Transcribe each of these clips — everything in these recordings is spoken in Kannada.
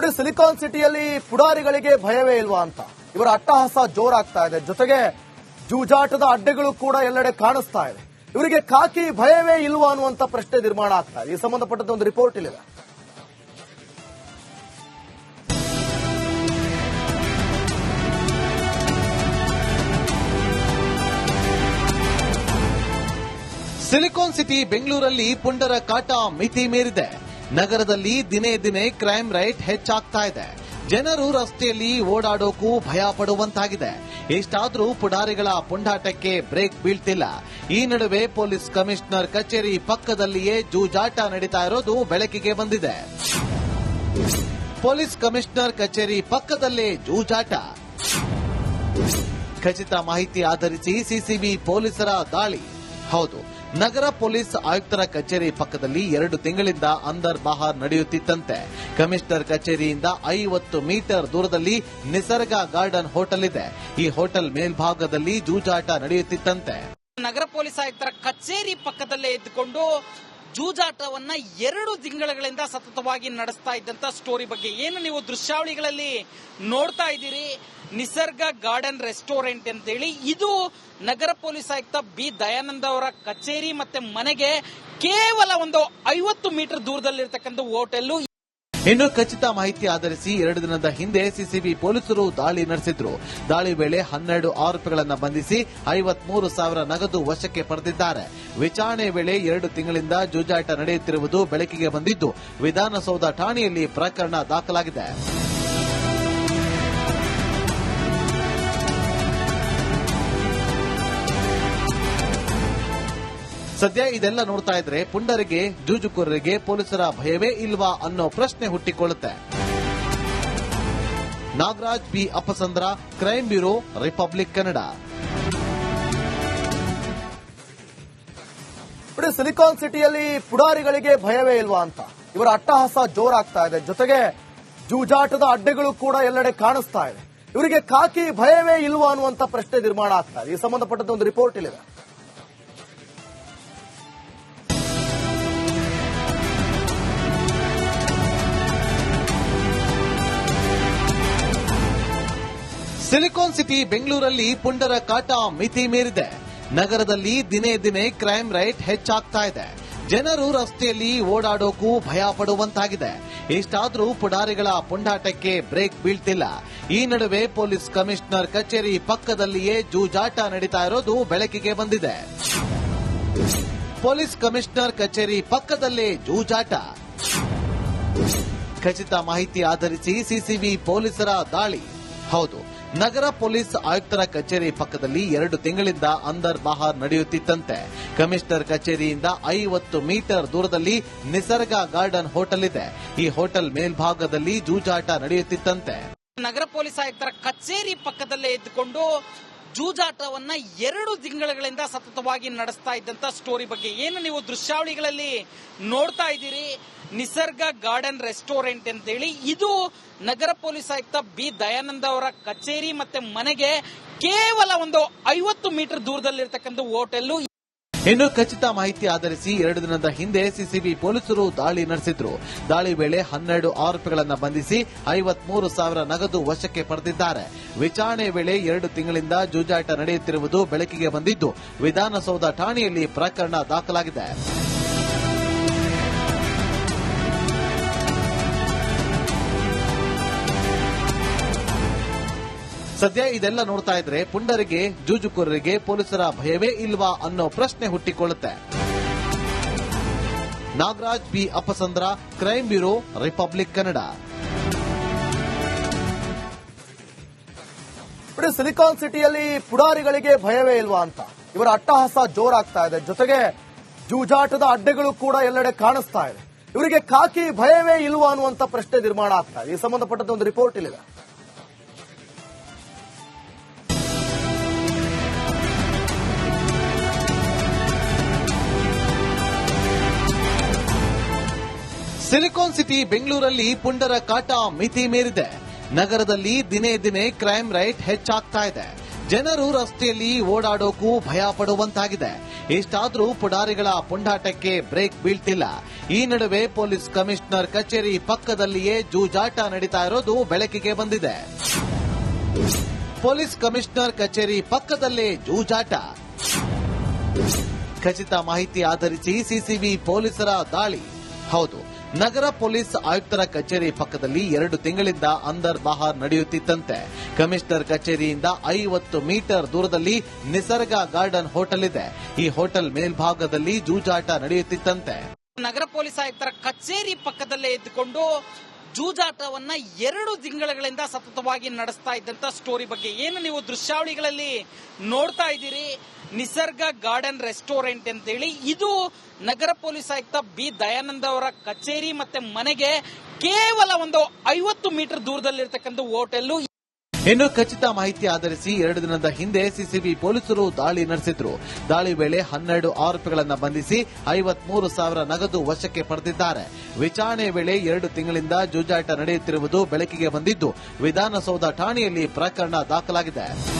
ನೋಡಿ ಸಿಲಿಕಾನ್ ಸಿಟಿಯಲ್ಲಿ ಪುಡಾರಿಗಳಿಗೆ ಭಯವೇ ಇಲ್ವಾ ಅಂತ. ಇವರ ಅಟ್ಟಹಾಸ ಜೋರಾಗ್ತಾ ಇದೆ. ಜೊತೆಗೆ ಜೂಜಾಟದ ಅಡ್ಡೆಗಳು ಕೂಡ ಎಲ್ಲೆಡೆ ಕಾಣಿಸ್ತಾ ಇದೆ. ಇವರಿಗೆ ಕಾಕಿ ಭಯವೇ ಇಲ್ವಾ ಅನ್ನುವಂತ ಪ್ರಶ್ನೆ ನಿರ್ಮಾಣ ಆಗ್ತಾ ಇದೆ. ಈ ಸಂಬಂಧಪಟ್ಟಂತೆ ಒಂದು ರಿಪೋರ್ಟ್ ಇಲ್ಲಿದೆ. ಸಿಲಿಕಾನ್ ಸಿಟಿ ಬೆಂಗಳೂರಲ್ಲಿ ಪುಂಡರ ಕಾಟ ಮಿತಿ ಮೀರಿದೆ. ನಗರದಲ್ಲಿ ದಿನೇ ದಿನೇ ಕ್ರೈಮ್ ರೇಟ್ ಹೆಚ್ಚಾಗ್ತಾ ಇದೆ. ಜನರು ರಸ್ತೆಯಲ್ಲಿ ಓಡಾಡೋಕು ಭಯ ಪಡುವಂತಾಗಿದೆ. ಇಷ್ಟಾದ್ರೂ ಪುಡಾರಿಗಳ ಪುಂಡಾಟಕ್ಕೆ ಬ್ರೇಕ್ ಬೀಳ್ತಿಲ್ಲ. ಈ ನಡುವೆ ಪೊಲೀಸ್ ಕಮಿಷನರ್ ಕಚೇರಿ ಪಕ್ಕದಲ್ಲಿಯೇ ಜೂಜಾಟ ನಡೀತಾ ಇರೋದು ಬೆಳಕಿಗೆ ಬಂದಿದೆ. ಪೊಲೀಸ್ ಕಮಿಷನರ್ ಕಚೇರಿ ಪಕ್ಕದಲ್ಲೇ ಜೂಜಾಟ. ಖಚಿತ ಮಾಹಿತಿ ಆಧರಿಸಿ ಸಿಸಿಬಿ ಪೊಲೀಸರ ದಾಳಿ. ಹೌದು ನಗರ ಪೊಲೀಸ್ ಆಯುಕ್ತರ ಕಚೇರಿ ಪಕ್ಕದಲ್ಲಿ ಎರಡು ತಿಂಗಳಿಂದ ಅಂದರ್ ಬಹಾರ್ ನಡೆಯುತ್ತಿತ್ತಂತೆ. ಕಮಿಷನರ್ ಕಚೇರಿಯಿಂದ ಐವತ್ತು ಮೀಟರ್ ದೂರದಲ್ಲಿ ನಿಸರ್ಗ ಗಾರ್ಡನ್ ಹೋಟೆಲ್ ಇದೆ. ಈ ಹೋಟೆಲ್ ಮೇಲ್ಭಾಗದಲ್ಲಿ ಜೂಜಾಟ ನಡೆಯುತ್ತಿತ್ತಂತೆ. ನಗರ ಪೊಲೀಸ್ ಆಯುಕ್ತರ ಕಚೇರಿ ಪಕ್ಕದಲ್ಲೇ ಇದ್ದುಕೊಂಡು ಜೂಜಾಟವನ್ನ ಎರಡು ತಿಂಗಳುಗಳಿಂದ ಸತತವಾಗಿ ನಡೆಸ್ತಾ ಇದ್ದಂತ ಸ್ಟೋರಿ ಬಗ್ಗೆ ಏನು ನೀವು ದೃಶ್ಯಾವಳಿಗಳಲ್ಲಿ ನೋಡ್ತಾ ಇದ್ದೀರಿ? ನಿಸರ್ಗ ಗಾರ್ಡನ್ ರೆಸ್ಟೋರೆಂಟ್ ಅಂತೇಳಿ. ಇದು ನಗರ ಪೊಲೀಸ್ ಆಯುಕ್ತ ಬಿ ದಯಾನಂದ ಅವರ ಕಚೇರಿ ಮತ್ತೆ ಮನೆಗೆ ಕೇವಲ ಒಂದು ಐವತ್ತು ಮೀಟರ್ ದೂರದಲ್ಲಿರ್ತಕ್ಕಂಥ ಹೋಟೆಲ್ ಇನ್ನು ಖಚಿತ ಮಾಹಿತಿ ಆಧರಿಸಿ ಎರಡು ದಿನದ ಹಿಂದೆ ಸಿಸಿಬಿ ಪೊಲೀಸರು ದಾಳಿ ನಡೆಸಿದ್ರು. ದಾಳಿ ವೇಳೆ ಹನ್ನೆರಡು ಆರೋಪಿಗಳನ್ನು ಬಂಧಿಸಿ ಐವತ್ಮೂರು ಸಾವಿರ ನಗದು ವಶಕ್ಕೆ ಪಡೆದಿದ್ದಾರೆ. ವಿಚಾರಣೆ ವೇಳೆ ಎರಡು ತಿಂಗಳಿಂದ ಜೂಜಾಟ ನಡೆಯುತ್ತಿರುವುದು ಬೆಳಕಿಗೆ ಬಂದಿದ್ದು, ವಿಧಾನಸೌಧ ಠಾಣೆಯಲ್ಲಿ ಪ್ರಕರಣ ದಾಖಲಾಗಿದೆ. ಸದ್ಯ ಇದೆಲ್ಲ ನೋಡ್ತಾ ಇದ್ರೆ ಪುಂಡರಿಗೆ, ಜೂಜುಕೋರರಿಗೆ ಪೊಲೀಸರ ಭಯವೇ ಇಲ್ವಾ ಅನ್ನೋ ಪ್ರಶ್ನೆ ಹುಟ್ಟಿಕೊಳ್ಳುತ್ತೆ. Nagaraj B Appasandra crime bureau, Republic Kannada. ನೋಡಿ ಸಿಲಿಕಾನ್ ಸಿಟಿಯಲ್ಲಿ ಪುಡಾರಿಗಳಿಗೆ ಭಯವೇ ಇಲ್ವಾ ಅಂತ. ಇವರ ಅಟ್ಟಹಾಸ ಜೋರಾಗ್ತಾ ಇದೆ. ಜೊತೆಗೆ ಜೂಜಾಟದ ಅಡ್ಡೆಗಳು ಕೂಡ ಎಲ್ಲೆಡೆ ಕಾಣಿಸ್ತಾ ಇದೆ. ಇವರಿಗೆ ಕಾಕಿ ಭಯವೇ ಇಲ್ವಾ ಅನ್ನುವಂತ ಪ್ರಶ್ನೆ ನಿರ್ಮಾಣ ಆಗ್ತಾ ಇದೆ. ಈ ಸಂಬಂಧಪಟ್ಟಂತೆ ಒಂದು ರಿಪೋರ್ಟ್ ಇಲ್ಲಿದೆ. ಸಿಲಿಕಾನ್ ಸಿಟಿ ಬೆಂಗಳೂರಲ್ಲಿ ಪುಂಡರ ಕಾಟ ಮಿತಿ ಮೀರಿದೆ. ನಗರದಲ್ಲಿ ದಿನೇ ದಿನೇ ಕ್ರೈಮ್ ರೇಟ್ ಹೆಚ್ಚಾಗ್ತಾ ಇದೆ. ಜನರು ರಸ್ತೆಯಲ್ಲಿ ಓಡಾಡೋಕು ಭಯ ಪಡುವಂತಾಗಿದೆ. ಇಷ್ಟಾದ್ರೂ ಪುಡಾರಿಗಳ ಪುಂಡಾಟಕ್ಕೆ ಬ್ರೇಕ್ ಬೀಳ್ತಿಲ್ಲ. ಈ ನಡುವೆ ಪೊಲೀಸ್ ಕಮಿಷನರ್ ಕಚೇರಿ ಪಕ್ಕದಲ್ಲಿಯೇ ಜೂಜಾಟ ನಡೀತಾ ಇರೋದು ಬೆಳಕಿಗೆ ಬಂದಿದೆ. ಪೊಲೀಸ್ ಕಮಿಷನರ್ ಕಚೇರಿ ಪಕ್ಕದಲ್ಲೇ ಜೂಜಾಟ. ಖಚಿತ ಮಾಹಿತಿ ಆಧರಿಸಿ ಸಿಸಿಬಿ ಪೊಲೀಸರ ದಾಳಿ. ಹೌದು ನಗರ ಪೊಲೀಸ್ ಆಯುಕ್ತರ ಕಚೇರಿ ಪಕ್ಕದಲ್ಲಿ ಎರಡು ತಿಂಗಳಿಂದ ಅಂದರ್ ಬಹಾರ್ ನಡೆಯುತ್ತಿತ್ತಂತೆ. ಕಮಿಷನರ್ ಕಚೇರಿಯಿಂದ ಐವತ್ತು ಮೀಟರ್ ದೂರದಲ್ಲಿ ನಿಸರ್ಗ ಗಾರ್ಡನ್ ಹೋಟೆಲ್ ಇದೆ. ಈ ಹೋಟೆಲ್ ಮೇಲ್ಭಾಗದಲ್ಲಿ ಜೂಜಾಟ ನಡೆಯುತ್ತಿತ್ತಂತೆ. ನಗರ ಪೊಲೀಸ್ ಆಯುಕ್ತರ ಕಚೇರಿ ಪಕ್ಕದಲ್ಲೇ ಇದ್ದುಕೊಂಡು ಜೂಜಾಟವನ್ನ ಎರಡು ತಿಂಗಳುಗಳಿಂದ ಸತತವಾಗಿ ನಡೆಸ್ತಾ ಇದ್ದಂತ ಸ್ಟೋರಿ ಬಗ್ಗೆ ಏನು ನೀವು ದೃಶ್ಯಾವಳಿಗಳಲ್ಲಿ ನೋಡ್ತಾ ಇದ್ದೀರಿ? ನಿಸರ್ಗ ಗಾರ್ಡನ್ ರೆಸ್ಟೋರೆಂಟ್ ಅಂತ ಹೇಳಿ ಇದು ನಗರ ಪೊಲೀಸ್ ಆಯುಕ್ತ ಬಿ ದಯಾನಂದ ಅವರ ಕಚೇರಿ ಮತ್ತೆ ಮನೆಗೆ ಕೇವಲ ಒಂದು ಐವತ್ತು ಮೀಟರ್ ದೂರದಲ್ಲಿರ್ತಕ್ಕಂಥ ಹೋಟೆಲ್ ಇನ್ನು ಖಚಿತ ಮಾಹಿತಿ ಆಧರಿಸಿ ಎರಡು ದಿನದ ಹಿಂದೆ ಸಿಸಿಬಿ ಪೊಲೀಸರು ದಾಳಿ ನಡೆಸಿದ್ರು. ದಾಳಿ ವೇಳೆ ಹನ್ನೆರಡು ಆರೋಪಿಗಳನ್ನು ಬಂಧಿಸಿ ಐವತ್ಮೂರು ಸಾವಿರ ನಗದು ವಶಕ್ಕೆ ಪಡೆದಿದ್ದಾರೆ. ವಿಚಾರಣೆ ವೇಳೆ ಎರಡು ತಿಂಗಳಿಂದ ಜೂಜಾಟ ನಡೆಯುತ್ತಿರುವುದು ಬೆಳಕಿಗೆ ಬಂದಿದ್ದು, ವಿಧಾನಸೌಧ ಠಾಣೆಯಲ್ಲಿ ಪ್ರಕರಣ ದಾಖಲಾಗಿದೆ. ಸದ್ಯ ಇದೆಲ್ಲ ನೋಡ್ತಾ ಇದ್ರೆ ಪುಂಡರಿಗೆ, ಜೂಜುಕೋರರಿಗೆ ಪೊಲೀಸರ ಭಯವೇ ಇಲ್ವಾ ಅನ್ನೋ ಪ್ರಶ್ನೆ ಹುಟ್ಟಿಕೊಳ್ಳುತ್ತೆ. Nagaraj B Apasandra crime bureau, Republic Kannada. ನೋಡಿ ಸಿಲಿಕಾನ್ ಸಿಟಿಯಲ್ಲಿ ಪುಡಾರಿಗಳಿಗೆ ಭಯವೇ ಇಲ್ವಾ ಅಂತ. ಇವರ ಅಟ್ಟಹಾಸ ಜೋರಾಗ್ತಾ ಇದೆ. ಜೊತೆಗೆ ಜೂಜಾಟದ ಅಡ್ಡೆಗಳು ಕೂಡ ಎಲ್ಲೆಡೆ ಕಾಣಿಸ್ತಾ ಇದೆ. ಇವರಿಗೆ ಕಾಕಿ ಭಯವೇ ಇಲ್ವಾ ಅನ್ನುವಂತ ಪ್ರಶ್ನೆ ನಿರ್ಮಾಣ ಆಗ್ತಾ ಇದೆ. ಈ ಸಂಬಂಧಪಟ್ಟಂತ ಒಂದು ರಿಪೋರ್ಟ್ ಇಲ್ಲಿದೆ. ಸಿಲಿಕಾನ್ ಸಿಟಿ ಬೆಂಗಳೂರಲ್ಲಿ ಪುಂಡರ ಕಾಟ ಮಿತಿ ಮೀರಿದೆ. ನಗರದಲ್ಲಿ ದಿನೇ ದಿನೇ ಕ್ರೈಮ್ ರೇಟ್ ಹೆಚ್ಚಾಗ್ತಾ ಇದೆ. ಜನರು ರಸ್ತೆಯಲ್ಲಿ ಓಡಾಡೋಕ್ಕೂ ಭಯ ಪಡುವಂತಾಗಿದೆ. ಇಷ್ಟಾದ್ರೂ ಪುಡಾರಿಗಳ ಪುಂಡಾಟಕ್ಕೆ ಬ್ರೇಕ್ ಬೀಳ್ತಿಲ್ಲ. ಈ ನಡುವೆ ಪೊಲೀಸ್ ಕಮಿಷನರ್ ಕಚೇರಿ ಪಕ್ಕದಲ್ಲಿಯೇ ಜೂಜಾಟ ನಡೀತಾ ಇರೋದು ಬೆಳಕಿಗೆ ಬಂದಿದೆ. ಪೊಲೀಸ್ ಕಮಿಷನರ್ ಕಚೇರಿ ಪಕ್ಕದಲ್ಲೇ ಜೂಜಾಟ. ಖಚಿತ ಮಾಹಿತಿ ಆಧರಿಸಿ ಸಿಸಿಬಿ ಪೊಲೀಸರ ದಾಳಿ. ಹೌದು ನಗರ ಪೊಲೀಸ್ ಆಯುಕ್ತರ ಕಚೇರಿ ಪಕ್ಕದಲ್ಲಿ ಎರಡು ತಿಂಗಳಿಂದ ಅಂದರ್ ಬಹಾರ್ ನಡೆಯುತ್ತಿತ್ತಂತೆ ಕಮಿಷನರ್ ಕಚೇರಿಯಿಂದ ಐವತ್ತು ಮೀಟರ್ ದೂರದಲ್ಲಿ ನಿಸರ್ಗ ಗಾರ್ಡನ್ ಹೋಟೆಲ್ ಇದೆ. ಈ ಹೋಟೆಲ್ ಮೇಲ್ಭಾಗದಲ್ಲಿ ಜೂಜಾಟ ನಡೆಯುತ್ತಿತ್ತಂತೆ ನಗರ ಪೊಲೀಸ್ ಆಯುಕ್ತರ ಕಚೇರಿ ಪಕ್ಕದಲ್ಲೇ ಇದ್ದುಕೊಂಡು ಜೂಜಾಟವನ್ನ ಎರಡು ತಿಂಗಳುಗಳಿಂದ ಸತತವಾಗಿ ನಡೆಸ್ತಾ ಇದ್ದಂತ ಸ್ಟೋರಿ ಬಗ್ಗೆ ಏನು ನೀವು ದೃಶ್ಯಾವಳಿಗಳಲ್ಲಿ ನೋಡ್ತಾ ಇದ್ದೀರಿ? ನಿಸರ್ಗ ಗಾರ್ಡನ್ ರೆಸ್ಟೋರೆಂಟ್ ಅಂತ ಹೇಳಿ ಇದು ನಗರ ಪೊಲೀಸ್ ಆಯುಕ್ತ ಬಿ ದಯಾನಂದ ಅವರ ಕಚೇರಿ ಮತ್ತೆ ಮನೆಗೆ ಕೇವಲ ಒಂದು ಐವತ್ತು ಮೀಟರ್ ದೂರದಲ್ಲಿರ್ತಕ್ಕಂಥ ಹೋಟೆಲ್ ಇನ್ನು ಖಚಿತ ಮಾಹಿತಿ ಆಧರಿಸಿ ಎರಡು ದಿನದ ಹಿಂದೆ ಸಿಸಿಬಿ ಪೊಲೀಸರು ದಾಳಿ ನಡೆಸಿದ್ರು. ದಾಳಿ ವೇಳೆ ಹನ್ನೆರಡು ಆರೋಪಿಗಳನ್ನು ಬಂಧಿಸಿ ಐವತ್ಮೂರು ಸಾವಿರ ನಗದು ವಶಕ್ಕೆ ಪಡೆದಿದ್ದಾರೆ. ವಿಚಾರಣೆ ವೇಳೆ ಎರಡು ತಿಂಗಳಿಂದ ಜೂಜಾಟ ನಡೆಯುತ್ತಿರುವುದು ಬೆಳಕಿಗೆ ಬಂದಿದ್ದು, ವಿಧಾನಸೌಧ ಠಾಣೆಯಲ್ಲಿ ಪ್ರಕರಣ ದಾಖಲಾಗಿದೆ.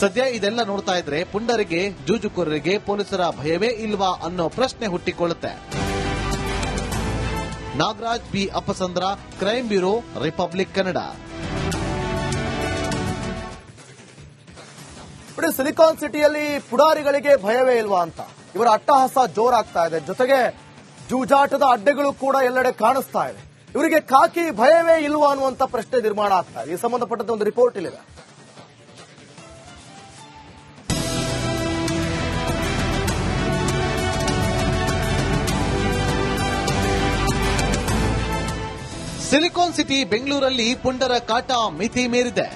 ಸದ್ಯ ಇದೆಲ್ಲ ನೋಡ್ತಾ ಇದ್ರೆ ಪುಂಡರಿಗೆ, ಜೂಜುಕೋರರಿಗೆ ಪೊಲೀಸರ ಭಯವೇ ಇಲ್ವಾ ಅನ್ನೋ ಪ್ರಶ್ನೆ ಹುಟ್ಟಿಕೊಳ್ಳುತ್ತೆ. Nagaraj B Appasandra crime bureau, Republic Kannada. ನೋಡಿ ಸಿಲಿಕಾನ್ ಸಿಟಿಯಲ್ಲಿ ಪುಡಾರಿಗಳಿಗೆ ಭಯವೇ ಇಲ್ವಾ ಅಂತ. ಇವರ ಅಟ್ಟಹಾಸ ಜೋರಾಗ್ತಾ ಇದೆ. ಜೊತೆಗೆ ಜೂಜಾಟದ ಅಡ್ಡೆಗಳು ಕೂಡ ಎಲ್ಲೆಡೆ ಕಾಣಿಸ್ತಾ ಇದೆ. ಇವರಿಗೆ ಕಾಕಿ ಭಯವೇ ಇಲ್ವಾ ಅನ್ನುವಂತ ಪ್ರಶ್ನೆ ನಿರ್ಮಾಣ ಆಗ್ತಾ ಇದೆ. ಈ ಸಂಬಂಧಪಟ್ಟಂತೆ ಒಂದು ರಿಪೋರ್ಟ್ ಇಲ್ಲಿದೆ. ಸಿಲಿಕಾನ್ ಸಿಟಿ ಬೆಂಗಳೂರಲ್ಲಿ ಪುಂಡರ ಕಾಟ ಮಿತಿ ಮೀರಿದೆ.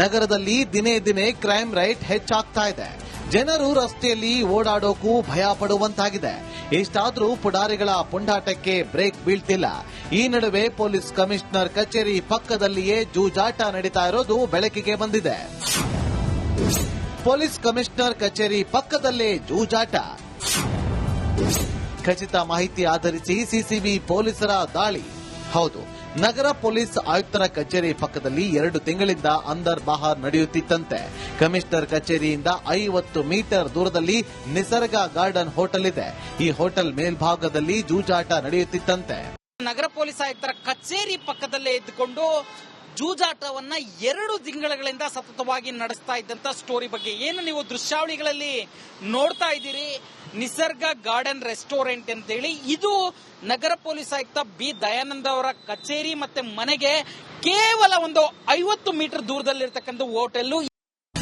ನಗರದಲ್ಲಿ ದಿನೇ ದಿನೇ ಕ್ರೈಮ್ ರೈಟ್ ಹೆಚ್ಚಾಗ್ತಾ ಇದೆ. ಜನರು ರಸ್ತೆಯಲ್ಲಿ ಓಡಾಡೋಕ್ಕೂ ಭಯ ಪಡುವಂತಾಗಿದೆ. ಇಷ್ಟಾದ್ರೂ ಪುಡಾರಿಗಳ ಪುಂಡಾಟಕ್ಕೆ ಬ್ರೇಕ್ ಬೀಳ್ತಿಲ್ಲ. ಈ ನಡುವೆ ಪೊಲೀಸ್ ಕಮಿಷನರ್ ಕಚೇರಿ ಪಕ್ಕದಲ್ಲಿಯೇ ಜೂಜಾಟ ನಡೀತಾ ಇರೋದು ಬೆಳಕಿಗೆ ಬಂದಿದೆ. ಪೊಲೀಸ್ ಕಮಿಷನರ್ ಕಚೇರಿ ಪಕ್ಕದಲ್ಲೇ ಜೂಜಾಟ. ಖಚಿತ ಮಾಹಿತಿ ಆಧರಿಸಿ ಸಿಸಿಬಿ ಪೊಲೀಸರ ದಾಳಿ. ಹೌದು ನಗರ ಪೊಲೀಸ್ ಆಯುಕ್ತರ ಕಚೇರಿ ಪಕ್ಕದಲ್ಲಿ ಎರಡು ತಿಂಗಳಿಂದ ಅಂದರ್ ಬಹಾರ್ ನಡೆಯುತ್ತಿತ್ತಂತೆ. ಕಮಿಷನರ್ ಕಚೇರಿಯಿಂದ ಐವತ್ತು ಮೀಟರ್ ದೂರದಲ್ಲಿ ನಿಸರ್ಗ ಗಾರ್ಡನ್ ಹೋಟೆಲ್ ಇದೆ. ಈ ಹೋಟೆಲ್ ಮೇಲ್ಭಾಗದಲ್ಲಿ ಜೂಜಾಟ ನಡೆಯುತ್ತಿತ್ತಂತೆ. ನಗರ ಪೊಲೀಸ್ ಆಯುಕ್ತರ ಕಚೇರಿ ಪಕ್ಕದಲ್ಲೇ ಇದ್ದುಕೊಂಡು ಜೂಜಾಟವನ್ನ ಎರಡು ತಿಂಗಳುಗಳಿಂದ ಸತತವಾಗಿ ನಡೆಸ್ತಾ ಇದ್ದಂತ ಸ್ಟೋರಿ ಬಗ್ಗೆ ಏನು ನೀವು ದೃಶ್ಯಾವಳಿಗಳಲ್ಲಿ ನೋಡ್ತಾ ಇದ್ದೀರಿ? ನಿಸರ್ಗ ಗಾರ್ಡನ್ ರೆಸ್ಟೋರೆಂಟ್ ಅಂತ ಹೇಳಿ ಇದು ನಗರ ಪೊಲೀಸ್ ಆಯುಕ್ತ ಬಿ ದಯಾನಂದ ಅವರ ಕಚೇರಿ ಮತ್ತೆ ಮನೆಗೆ ಕೇವಲ ಒಂದು ಐವತ್ತು ಮೀಟರ್ ದೂರದಲ್ಲಿರ್ತಕ್ಕಂಥ ಹೋಟೆಲ್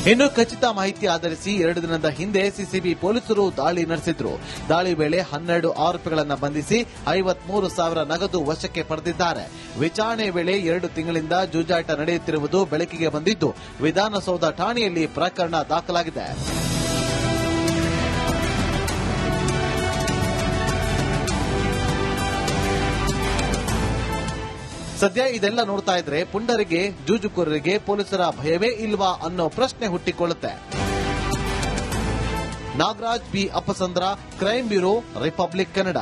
ಇನ್ನು ಖಚಿತ ಮಾಹಿತಿ ಆಧರಿಸಿ ಎರಡು ದಿನದ ಹಿಂದೆ ಸಿಸಿಬಿ ಪೊಲೀಸರು ದಾಳಿ ನಡೆಸಿದ್ರು. ದಾಳಿ ವೇಳೆ ಹನ್ನೆರಡು ಆರೋಪಿಗಳನ್ನು ಬಂಧಿಸಿ ಐವತ್ಮೂರು ಸಾವಿರ ನಗದು ವಶಕ್ಕೆ ಪಡೆದಿದ್ದಾರೆ. ವಿಚಾರಣೆ ವೇಳೆ ಎರಡು ತಿಂಗಳಿಂದ ಜೂಜಾಟ ನಡೆಯುತ್ತಿರುವುದು ಬೆಳಕಿಗೆ ಬಂದಿದ್ದು, ವಿಧಾನಸೌಧ ಠಾಣೆಯಲ್ಲಿ ಪ್ರಕರಣ ದಾಖಲಾಗಿದೆ. ಸದ್ಯ ಇದೆಲ್ಲ ನೋಡ್ತಾ ಇದ್ರೆ ಪುಂಡರಿಗೆ, ಜೂಜುಕೋರರಿಗೆ ಪೊಲೀಸರ ಭಯವೇ ಇಲ್ವಾ ಅನ್ನೋ ಪ್ರಶ್ನೆ ಹುಟ್ಟಿಕೊಳ್ಳುತ್ತೆ. Nagaraj B. Appasandra crime bureau, Republic Kannada.